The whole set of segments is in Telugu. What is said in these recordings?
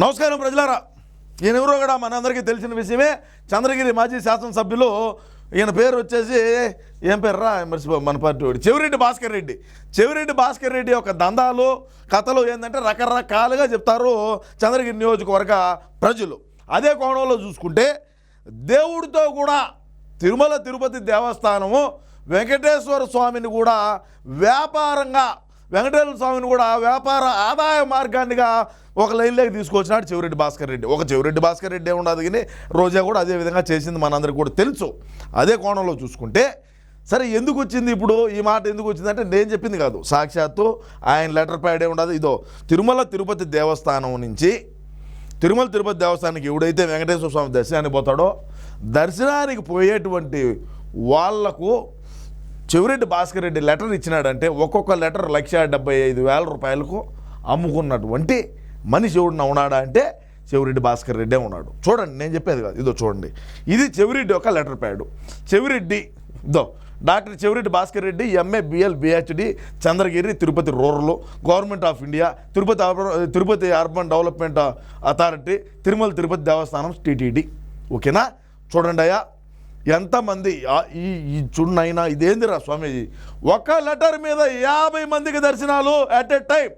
నమస్కారం ప్రజలారా. ఈయన ఎవరో కూడా మనందరికీ తెలిసిన విషయమే. చంద్రగిరి మాజీ శాసనసభ్యులు ఈయన పేరు వచ్చేసి ఏం పేరు రా మర్చిపో మన పార్టీ వాడు. చెవిరెడ్డి భాస్కర్ రెడ్డి. చెవిరెడ్డి భాస్కర్ రెడ్డి యొక్క దందాలు కథలు ఏంటంటే రకరకాలుగా చెప్తారు చంద్రగిరి నియోజకవర్గ ప్రజలు. అదే కోణంలో చూసుకుంటే దేవుడితో కూడా తిరుమల తిరుపతి దేవస్థానము వెంకటేశ్వర స్వామిని కూడా వ్యాపారంగా వెంకటేశ్వర స్వామిని కూడా వ్యాపార ఆదాయ మార్గాన్నిగా ఒక లైన్లోకి తీసుకొచ్చినాడు చెవిరెడ్డి భాస్కర్ రెడ్డి. ఒక చెవిరెడ్డి భాస్కర్ రెడ్డి ఉండదు కానీ రోజా కూడా అదే విధంగా చేసింది మనందరికీ కూడా తెలుసు. అదే కోణంలో చూసుకుంటే సరే ఎందుకు వచ్చింది ఇప్పుడు? ఈ మాట ఎందుకు వచ్చిందంటే నేను చెప్పింది కాదు. సాక్షాత్తు ఆయన లెటర్ ప్యాడే ఉండదు. ఇదో తిరుమల తిరుపతి దేవస్థానం నుంచి తిరుమల తిరుపతి దేవస్థానానికి ఎవడైతే వెంకటేశ్వర స్వామి దర్శనానికి పోతాడో దర్శనానికి పోయేటువంటి వాళ్ళకు చెవిరెడ్డి భాస్కర్ రెడ్డి లెటర్ ఇచ్చినాడంటే ఒక్కొక్క లెటర్ లక్ష డెబ్బై ఐదు వేల రూపాయలకు అమ్ముకున్నటువంటి మనిషి ఎవడు ఉన్నాడా అంటే చెవిరెడ్డి భాస్కర్ రెడ్డే ఉన్నాడు. చూడండి నేను చెప్పేది కాదు ఇదో చూడండి. ఇది చెవిరెడ్డి యొక్క లెటర్ ప్యాడ్. చెవిరెడ్డి ఇదో doctor Chevireddy Bhaskar Reddy MA BL PhD Chandragiri Tirupati rural government of India Tirupati urban Tirupati urban development authority Tirumala Tirupati Devasthanam TTD. ఓకేనా? చూడండి అయ్యా. ఎంతమంది ఈ ఈ చున్నైనా ఇదేందిరా స్వామీజీ? ఒక లెటర్ మీద యాభై మందికి దర్శనాలు అట్ ఎ టైం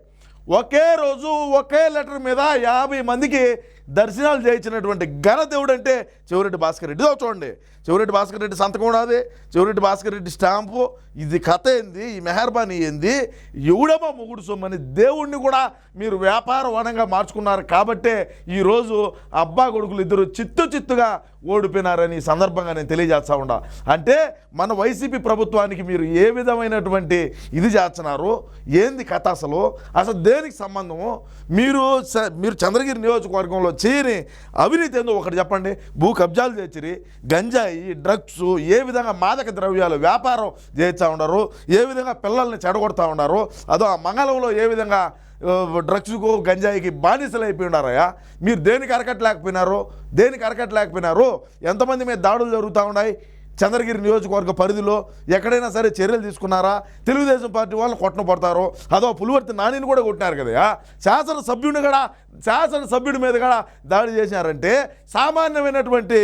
ఒకే రోజు ఒకే లెటర్ మీద యాభై మందికి దర్శనాలు చేయించినటువంటి ఘనదేవుడు అంటే చెవిరెడ్డి భాస్కర్ రెడ్డి. చూడండి. చెవిరెడ్డి భాస్కర్ రెడ్డి సంతకం కూడా అదే. చెవిరెడ్డి భాస్కర్ రెడ్డి స్టాంపు. ఇది కథ ఏంది? ఈ మెహర్బానీ ఏంది? ఎవడమో మొగుడు సొమ్మని దేవుణ్ణి కూడా మీరు వ్యాపార వనంగా మార్చుకున్నారు కాబట్టే ఈరోజు అబ్బా కొడుకులు ఇద్దరు చిత్తు చిత్తుగా ఓడిపోయినారని సందర్భంగా నేను తెలియజేస్తా ఉండా అంటే మన వైసీపీ ప్రభుత్వానికి మీరు ఏ విధమైనటువంటి ఇది చేస్తున్నారు? ఏంది కథ అసలు? అసలు దేనికి సంబంధము? మీరు మీరు చంద్రగిరి నియోజకవర్గంలో చేయని అవినీతి ఏందో ఒకటి చెప్పండి. భూ కబ్జాలు చేసిరి గంజాయి డ్రగ్స్ ఏ విధంగా మాదక ద్రవ్యాలు వ్యాపారం చేస్తూ ఉన్నారు ఏ విధంగా పిల్లల్ని చెడగొడతా ఉన్నారు అదో ఆ మంగళంలో ఏ విధంగా డ్రగ్స్కు గంజాయికి బానిసలు అయిపోయి ఉన్నారయ్యా? మీరు దేనికి అరకట్లేకపోయినారు దేనికి అరకట్లేకపోయినారు ఎంతమంది మీద దాడులు జరుగుతూ ఉన్నాయి? చంద్రగిరి నియోజకవర్గ పరిధిలో ఎక్కడైనా సరే చర్యలు తీసుకున్నారా? తెలుగుదేశం పార్టీ వాళ్ళు కొట్టన పడతారు. అదో పులివర్తి నానిని కూడా కొట్టినారు కదా శాసనసభ్యుని కూడా శాసన సభ్యుడి మీద కూడా దాడి చేశారంటే సామాన్యమైనటువంటి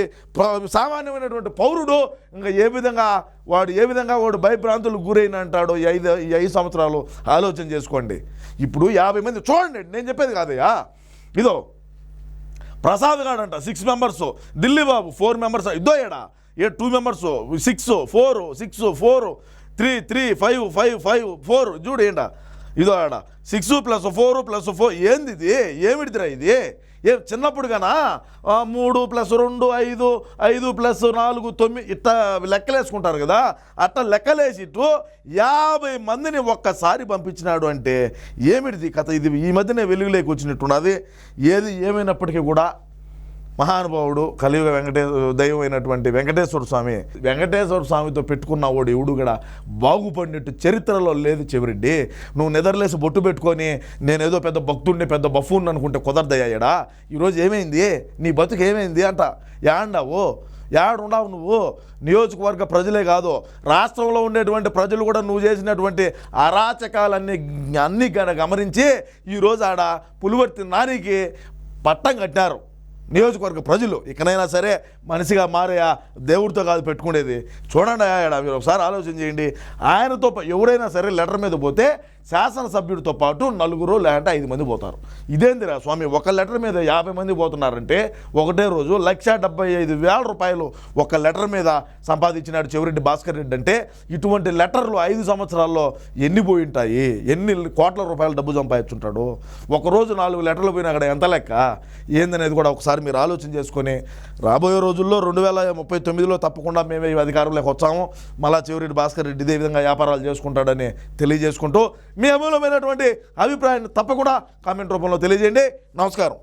సామాన్యమైనటువంటి పౌరుడు ఇంకా ఏ విధంగా వాడు ఏ విధంగా వాడు భయభ్రాంతులు గురైన అంటాడో ఈ ఐదు ఈ ఐదు సంవత్సరాలు ఆలోచన చేసుకోండి. ఇప్పుడు యాభై మంది చూడండి నేను చెప్పేది కాదయ్యా ఇదో Prasad గాడంట six members. Delhi Babu four members. ఇద్దో ఏడా ఏ two members six four six four three three five five five four చూడు ఏంటా? ఇదో ఆడ six plus four plus four ఏంది ఇది? ఏమిటిదిరా ఇది? ఏ చిన్నప్పుడు కానా? మూడు ప్లస్ రెండు ఐదు ఐదు ప్లస్ నాలుగు తొమ్మిది ఇట్లా లెక్కలేసుకుంటారు కదా? అట్లా లెక్కలేసిట్టు యాభై మందిని ఒక్కసారి పంపించినాడు అంటే ఏమిటిది కథ? ఇది ఈ మధ్యనే వెలుగులోకి వచ్చినట్టున్నది. ఏది ఏమైనప్పటికీ కూడా మహానుభావుడు కలియుగ వెంకటే దైవం అయినటువంటి వెంకటేశ్వర స్వామి వెంకటేశ్వర స్వామితో పెట్టుకున్న వాడు ఎవడు కూడా బాగుపడినట్టు చరిత్రలో లేదు చెవిరెడ్డి. నువ్వు నిద్రలేసి బొట్టు పెట్టుకొని నేనేదో పెద్ద భక్తుడిని పెద్ద బఫూన్ అనుకుంటే కుదరదయ్యాడా ఈరోజు ఏమైంది? నీ బతుకు ఏమైంది అంట. యాండావు యాడుండవు నువ్వు? నియోజకవర్గ ప్రజలే కాదు రాష్ట్రంలో ఉండేటువంటి ప్రజలు కూడా నువ్వు చేసినటువంటి అరాచకాలన్నీ అన్నీ గమనించి ఈరోజు ఆడ పులివర్తి నానికి పట్టం కట్టారు. నియోజకవర్గ ప్రజలు ఇకనైనా సరే మనిషిగా మారయా దేవుడితో కాదు పెట్టుకునేది. చూడండి ఆడ మీరు ఒకసారి ఆలోచన చేయండి. ఆయనతో ఎవరైనా సరే లెటర్ మీద పోతే శాసనసభ్యుడితో పాటు నలుగురు లేదంటే ఐదు మంది పోతారు. ఇదేందిరా స్వామి ఒక లెటర్ మీద యాభై మంది పోతున్నారంటే ఒకటే రోజు లక్ష డెబ్బై ఐదు వేల రూపాయలు ఒక లెటర్ మీద సంపాదించినాడు చెవిరెడ్డి భాస్కర్ రెడ్డి అంటే ఇటువంటి లెటర్లు ఐదు సంవత్సరాల్లో ఎన్ని పోయి ఉంటాయి ఎన్ని కోట్ల రూపాయల డబ్బు సంపాదించుంటాడు? ఒకరోజు నాలుగు లెటర్లు పోయినా అక్కడ ఎంత లెక్క? ఏందనేది కూడా ఒకసారి మీరు ఆలోచన చేసుకొని రాబోయే రోజుల్లో రెండు వేల ముప్పై తొమ్మిదిలో తప్పకుండా మేమే ఈ అధికారంలోకి వచ్చాము. మళ్ళా చెవిరెడ్డి భాస్కర్ రెడ్డి ఇదే విధంగా వ్యాపారాలు చేసుకుంటాడని తెలియజేసుకుంటూ మీ అమూలమైనటువంటి అభిప్రాయాన్ని తప్పకుండా కామెంట్ రూపంలో తెలియజేయండి. నమస్కారం.